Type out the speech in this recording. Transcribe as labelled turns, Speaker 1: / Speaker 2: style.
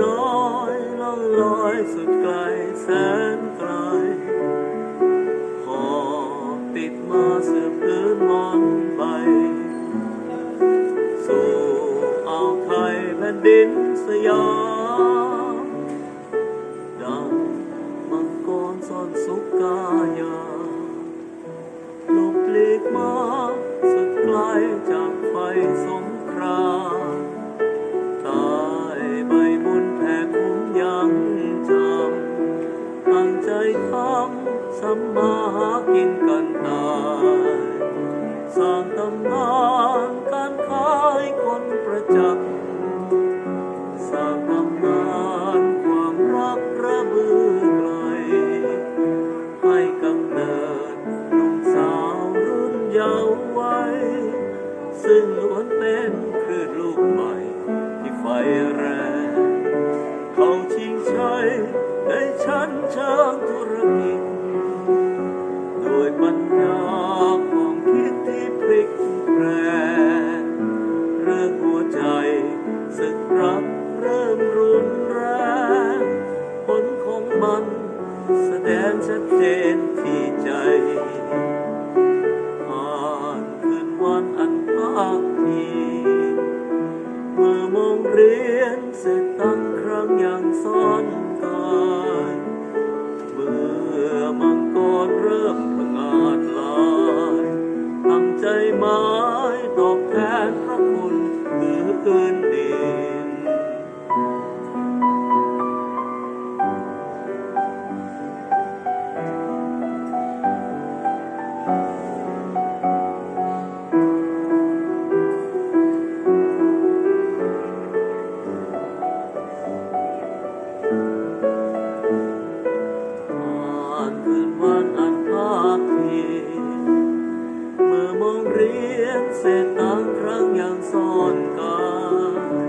Speaker 1: น้อยล่องลอยสุดไกลแสนไกลหอบติดมาเสือพื้นมอนไป สู่อ่าวไทยแผ่นดินสยามดังมังกรซ่อนสุกายาลบเลีกมาสุดไกลจากไฟสงครามำมมาหากินกันตายสร้างตำนานการขายคนประจักษ์สร้างตำนานความรักระบือไกลให้กำเนิดหนุ่มสาวรุ่นเยาว์วัยซึ่งล้วนเป็นคลื่นลูกใหม่ที่ไฟแรงเขาชิงชัยในชั้นเชิงธุรกิจ มันแสดงชัดเจนที่ใจผ่านคืนวันอันภาคพีเมื่อมองเรียนเสร็จตั้งครั้งอย่างซ่อนกายเมื่อมังกรเริ่มพงาดลายตั้งใจหมายตอบแทนพระคุณคือคืนดิ มองเรียนเสร็จต่างครั้งอย่างซ่อนกา